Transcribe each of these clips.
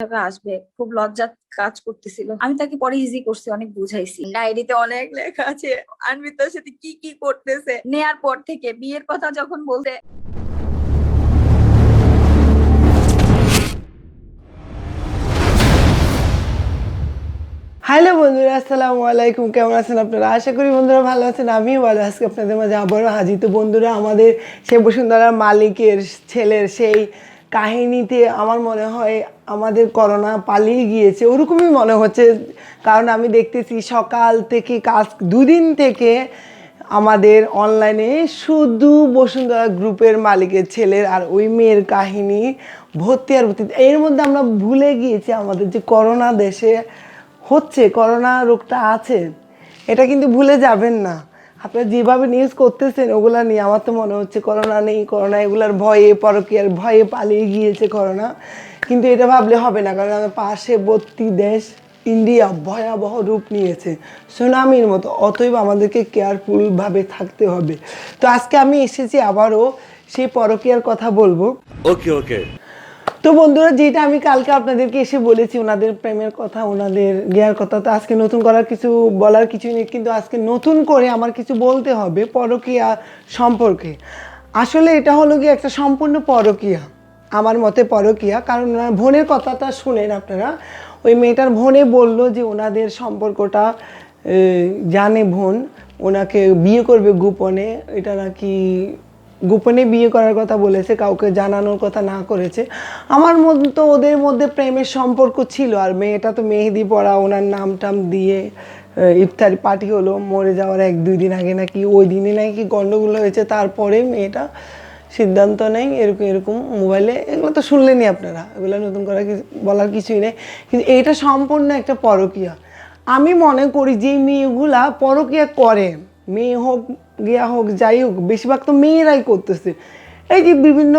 কীভাবে আসবে? খুব লজ্জা কাজ করতেছিল। আমি তাকে পরে ইজি করছি, অনেক বুঝাইছি। ডায়েরিতে অনেক লেখা আছে আনবিতার সাথে কি কি করতেছে? নেয়ার পর থেকে বিয়ের কথা যখন বলতে হ্যালো বন্ধুরা, আসসালামু আলাইকুম। কেমন আছেন আপনারা? আশা করি বন্ধুরা ভালো আছেন, আমিও ভালো আজকে আপনাদের মাঝে আবারও হাজির। তো বন্ধুরা, আমাদের সেই বসুন্ধরা মালিকের ছেলের সেই কাহিনীতে আমার মনে হয় আমাদের করোনা পালিয়ে গিয়েছে, ওরকমই মনে হচ্ছে। কারণ আমি দেখতেছি সকাল থেকে কাজ, দুদিন থেকে আমাদের অনলাইনে শুধু বসুন্ধরা গ্রুপের মালিকের ছেলের আর ওই মেয়ের কাহিনী, ভর্তি আর ভর্তি। এর মধ্যে আমরা ভুলে গিয়েছি আমাদের যে করোনা দেশে হচ্ছে, করোনা রোগটা আছে, এটা কিন্তু ভুলে যাবেন না। আপনারা যেভাবে নিউজ করতেছেন, ওগুলা নিয়ে আমার তো মনে হচ্ছে করোনা নেই করোনা এগুলার ভয়ে পরকীয়ার ভয়ে পালিয়ে গিয়েছে করোনা কিন্তু এটা ভাবলে হবে না, কারণ আমাদের পার্শ্ববর্তী দেশ ইন্ডিয়া ভয়াবহ রূপ নিয়েছে সুনামির মতো। অতএব আমাদেরকে কেয়ারফুলভাবে থাকতে হবে। তো আজকে আমি এসেছি আবারও সেই পরকীয়ার কথা বলব। ওকে ওকে তো বন্ধুরা, যেটা আমি কালকে আপনাদেরকে এসে বলেছি, ওনাদের প্রেমের কথা, ওনাদের জ্ঞার কথা, তো আজকে নতুন করার কিছু বলার কিছু নেই, কিন্তু আজকে নতুন করে আমার কিছু বলতে হবে পরকীয়া সম্পর্কে। আসলে এটা হলো কি একটা সম্পূর্ণ পরকীয়া, আমার মতে পরকীয়া, কারণ ওনার বোনের কথাটা শুনেন আপনারা। ওই মেয়েটার বোনে বলল যে ওনাদের সম্পর্কটা জানে বোন, ওনাকে বিয়ে করবে গোপনে, এটা নাকি গোপনে বিয়ে করার কথা বলেছে, কাউকে জানানোর কথা না করেছে। আমার মধ্যে তো ওদের মধ্যে প্রেমের সম্পর্ক ছিল, আর মেয়েটা তো মেহেদি পড়া, ওনার নাম টাম দিয়ে ইফতারি পার্টি হলো, মরে যাওয়ার এক দুই দিন আগে নাকি, ওই দিনে নাকি গণ্ডগোল হয়েছে, তারপরে মেয়েটা সিদ্ধান্ত নেয়, এরকম এরকম মোবাইলে, এগুলো তো শুনলেনই আপনারা, এগুলো নতুন করার বলার কিছুই নেই। কিন্তু এটা সম্পূর্ণ একটা পরকীয়া। আমি মনে করি যে মেয়েগুলা পরকীয়া করে। মেয়ে হোক, গিয়া হোক, যাই হোক, বেশিরভাগ তো মেয়েরাই করতেছে। এই যে বিভিন্ন,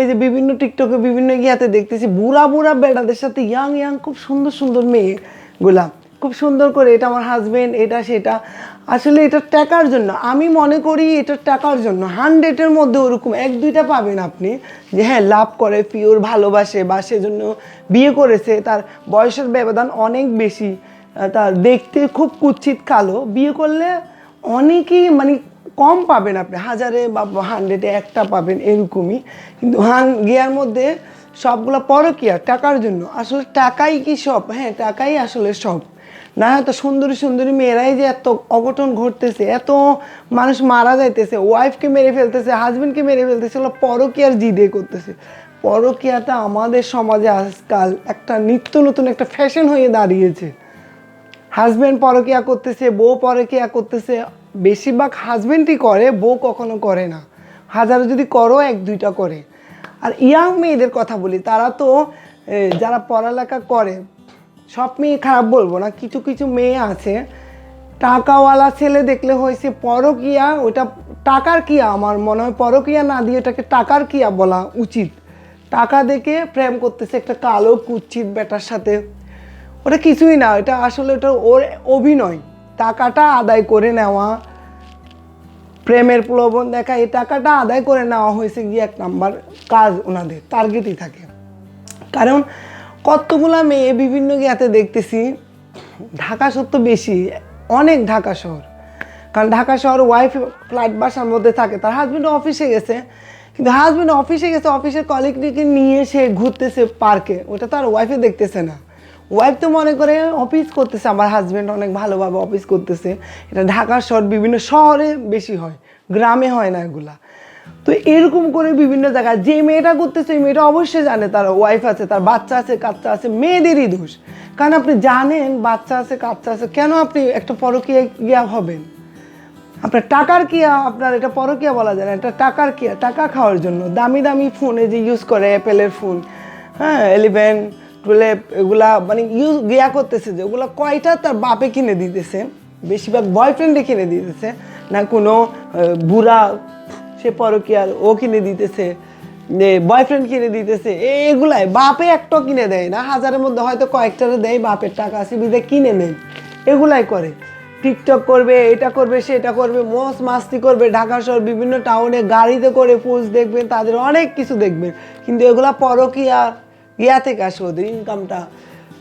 এই যে বিভিন্ন টিকটকে বিভিন্ন গিয়াতে দেখতেছি, বুড়া বুড়া বেড়াদের সাথে ইয়াং ইয়াং খুব সুন্দর সুন্দর মেয়েগুলা খুব সুন্দর করে, এটা আমার হাজবেন্ড এটা সেটা। আসলে এটা টাকার জন্য, আমি মনে করি এটা টাকার জন্য। হান্ড্রেডের মধ্যে ওরকম এক, দুইটা পাবেন আপনি, যে হ্যাঁ লাভ করে পিওর ভালোবাসে, বা সেজন্য বিয়ে করেছে, তার বয়সের ব্যবধান অনেক বেশি তার দেখতে খুব কুৎসিত কালো। বিয়ে করলে অনেকেই মানে কম পাবেন আপনি, হাজারে বা হান্ড্রেডে একটা পাবেন এরকমই। কিন্তু হান, গিয়ার মধ্যে সবগুলো পরকীয়া, টাকার জন্য। আসলে টাকাই কি সব? হ্যাঁ টাকাই আসলে সব। না হয়তো সুন্দরী সুন্দরী মেয়েরাই যে এত অঘটন ঘটতেছে, এত মানুষ মারা যাইতেছে ওয়াইফকে মেরে ফেলতেছে হাজবেন্ডকে মেরে ফেলতেছে ওগুলো পরকীয়ার জিদে করতেছে। পরকীয়াটা আমাদের সমাজে আজকাল একটা নিত্য নতুন একটা ফ্যাশন হয়ে দাঁড়িয়েছে। হাজব্যান্ড পরকিয়া করতেছে, বউ পরকিয়া করতেছে, বেশিরভাগ হাজব্যান্ডই করে, বউ কখনো করে না। হাজারো যদি করো, এক দুইটা করে। আর ইয়াং মেয়েদের কথা বলি, তারা তো যারা পড়ালেখা করে, সব মেয়ে খারাপ বলব না, কিছু কিছু মেয়ে আছে, টাকাওয়ালা ছেলে দেখলে হয়েছে পরকিয়া ওটা টাকার কিয়া, আমার মনে হয় পরকিয়া না দিয়ে ওটাকে টাকার কিয়া বলা উচিত। টাকা দেখে প্রেম করতেছে একটা কালো কুচ্ছিত বেটার সাথে। ওটা কিছুই না, এটা আসলে ওটা ওর অভিনয়। টাকাটা আদায় করে নেওয়া, প্রেমের প্রলোভন দেখা, এই টাকাটা আদায় করে নেওয়া হয়েছে গিয়ে এক নাম্বার কাজ ওনাদের টার্গেটই থাকে। কারণ কতগুলা মেয়ে বিভিন্ন গিয়াতে দেখতেছি, ঢাকা শহর তো বেশি, অনেক ঢাকা শহর। কারণ ঢাকা শহর ওয়াইফ ফ্লাইট বাসার মধ্যে থাকে, তার হাজব্যান্ড অফিসে গেছে। কিন্তু হাজব্যান্ড অফিসে গেছে অফিসের কলিগটিকে নিয়ে সে ঘুরতেছে পার্কে ওটা তো আর ওয়াইফে দেখতেছে না। ওয়াইফ তো মনে করে অফিস করতেছে, আমার হাজব্যান্ড অনেক ভালোভাবে অফিস করতেছে। এটা ঢাকা শহর, বিভিন্ন শহরে বেশি হয়, গ্রামে হয় না এগুলা। তো এরকম করে বিভিন্ন জায়গায়, যে মেয়েটা করতেছে, ওই মেয়েটা অবশ্যই জানে তার ওয়াইফ আছে, তার বাচ্চা আছে, কাচ্চা আছে, মেয়েদেরই দোষ। কারণ আপনি জানেন, বাচ্চা আছে, কাচ্চা আছে, কেন আপনি একটা পরকীয়া গিয়া হবেন? আপনার টাকার কি আপনার এটা পরকিয়া বলা যায় না, এটা টাকার কি টাকা খাওয়ার জন্য। দামি দামি ফোনে যে ইউজ করে অ্যাপেলের ফোন হ্যাঁ এলিভেন টুয়েলভ এগুলা মানে ইউজ গিয়া করতেছে যে ওগুলা কয়টা তার বাপে কিনে দিতেছে, বেশিরভাগ বয়ফ্রেন্ডে কিনে দিতেছে, না কোনো বুড়া, সে পরকিয়ার, ও কিনে দিতেছে যে বয়ফ্রেন্ড কিনে দিতেছে এগুলাই, বাপে একটা কিনে দেয় না, হাজারের মধ্যে হয়তো কয়েকটারে দেয়, বাপের টাকা আছে বিদে কিনে নেয়, এগুলাই করে। টিকটক করবে, এটা করবে, সেটা করবে মস মাস্তি করবে, ঢাকা শহর বিভিন্ন টাউনে গাড়িতে করে পোস্ট দেখবেন, তাদের অনেক কিছু দেখবেন, কিন্তু এগুলা পরকীয়া ইয়া থেকে আসে ওদের ইনকামটা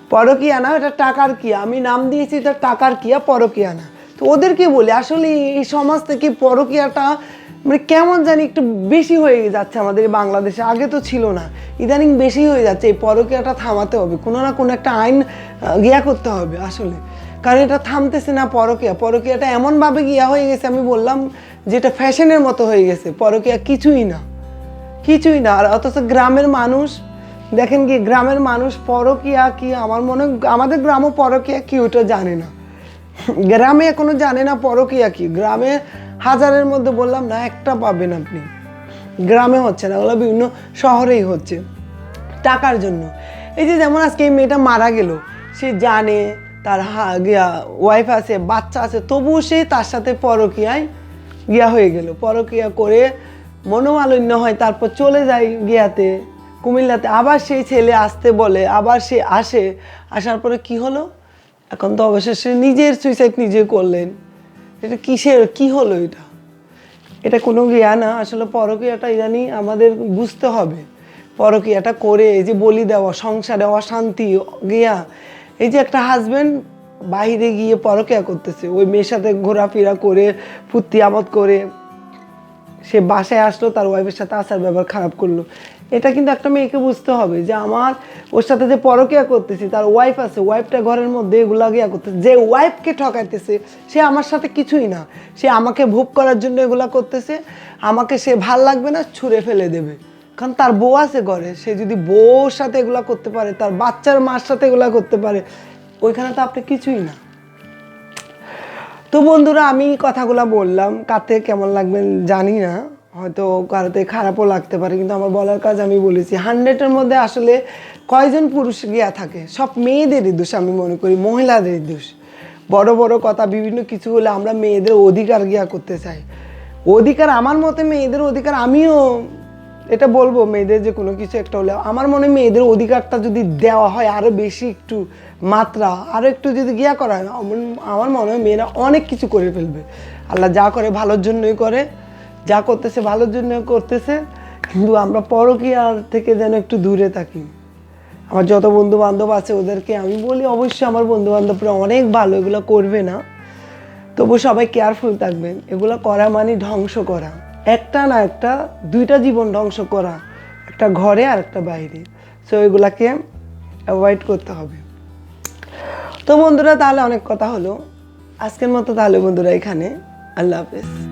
পরকিয়া না, এটা টাকার কিয়া। আমি নাম দিয়েছি, এটা টাকার কিয়া, পরকিয়া না। তো ওদেরকে বলি, আসলে এই সমাজ থেকে পরকিয়াটা মানে কেমন জানি একটু বেশি হয়ে যাচ্ছে আমাদের বাংলাদেশে। আগে তো ছিল না। ইদানিং বেশি হয়ে যাচ্ছে। এই পরকিয়াটা থামাতে হবে। কোনো না কোনো একটা আইন গিয়া করতে হবে আসলে। কারণ এটা থামতেছে না পরকিয়া। পরকিয়াটা এমনভাবে গিয়া হয়ে গেছে, আমি বললাম যেটা ফ্যাশনের মতো হয়ে গেছে। পরকিয়া কিছুই না। কিছুই না। আর অথচ গ্রামের মানুষ দেখেন কি, গ্রামের মানুষ পরকিয়া কি? আমার মনে, আমাদের গ্রামও পরকিয়া কি ওটা জানে না। গ্রামে এখনও জানে না পরকিয়া কি। গ্রামে হাজারের মধ্যে বললাম, না, একটা পাবেন আপনি। গ্রামে হচ্ছে না, ওগুলো বিভিন্ন শহরেই হচ্ছে। টাকার জন্য। এই যে যেমন আজকে এই মেয়েটা মারা গেল, সে জানে, তার হা, গিয়া ওয়াইফ আছে, বাচ্চা আছে, তবুও সে তার সাথে পরকিয়ায় গিয়া হয়ে গেল। পরকিয়া করে মনোমালিন্য হয়, তারপর চলে যায় গিয়াতে। কুমিল্লাতে আবার সেই ছেলে আসতে বলে, আবার সে আসে। আসার পরে কি হলো? এখন তো অবশেষে নিজের সুইসাইড নিজে করলেন। এটা কিসের, কি হলো এটা? এটা কোনো গিয়া না, আসলে পরকীয়াটা ইদানি আমাদের বুঝতে হবে। পরকীয়াটা করে এই যে বলি দেওয়া, সংসারে অশান্তি, গিয়া, এই যে একটা হাজব্যান্ড বাইরে গিয়ে পরকিয়া করতেছে, ওই মেয়ের সাথে ঘোরাফেরা করে, ফুর্তি আমদ করে সে বাসায় আসলো, তার ওয়াইফের সাথে আসার ব্যবহার খারাপ করল। এটা কিন্তু একটা মেয়েকে বুঝতে হবে যে আমার, ওর সাথে যে পরকিয়া করতেছি, তার ওয়াইফ আছে ওয়াইফটা ঘরের মধ্যে এগুলা গিয়া করতেছে। যে ওয়াইফকে ঠকাইতেছে, সে আমার সাথে কিছুই না। সে আমাকে ভোগ করার জন্য এগুলা করতেছে, আমাকে সে ভালো লাগবে না, ছুঁড়ে ফেলে দেবে। কারণ তার বউ আছে ঘরে, সে যদি বউর সাথে এগুলা করতে পারে, তার বাচ্চার মার সাথে এগুলা করতে পারে, ওইখানে তো আপনি কিছুই না। তো বন্ধুরা, আমি কথাগুলো বললাম, কাতে কেমন লাগবে জানি না, হয়তো কারোতে খারাপও লাগতে পারে, কিন্তু আমার বলার কাজ আমি বলেছি। হান্ড্রেডের মধ্যে আসলে কয়জন পুরুষ গিয়া থাকে? সব মেয়েদেরই দোষ আমি মনে করি, মহিলাদেরই দোষ। বড় বড় কথা, বিভিন্ন কিছু হলে আমরা মেয়েদের অধিকার গিয়া করতে চাই। অধিকার আমার মতে মেয়েদের অধিকার আমিও এটা বলব, মেয়েদের যে কোনো কিছু একটা হলে। আমার মনে মেয়েদের অধিকারটা যদি দেওয়া হয় আরও বেশি একটু মাত্রা আরও একটু যদি গিয়া করা হয়, আমার মনে হয় মেয়েরা অনেক কিছু করে ফেলবে। আল্লাহ যা করে ভালোর জন্যই করে, যা করতেছে ভালোর জন্য করতেছে, কিন্তু আমরা পরকীয়ার থেকে যেন একটু দূরে থাকি। আমার যত বন্ধু বান্ধব আছে ওদেরকে আমি বলি, অবশ্যই আমার বন্ধু বান্ধবরা অনেক ভালো, এগুলো করবে না। তবু সবাই কেয়ারফুল থাকবেন, এগুলো করা মানে ধ্বংস করা। একটা না একটা, দুইটা জীবন ধ্বংস করা, একটা ঘরে আর একটা বাইরে। সো ওইগুলাকে অ্যাভয়েড করতে হবে। তো বন্ধুরা, তাহলে অনেক কথা হলো। আজকের মতো তাহলে বন্ধুরা এখানে। আল্লাহ হাফেজ।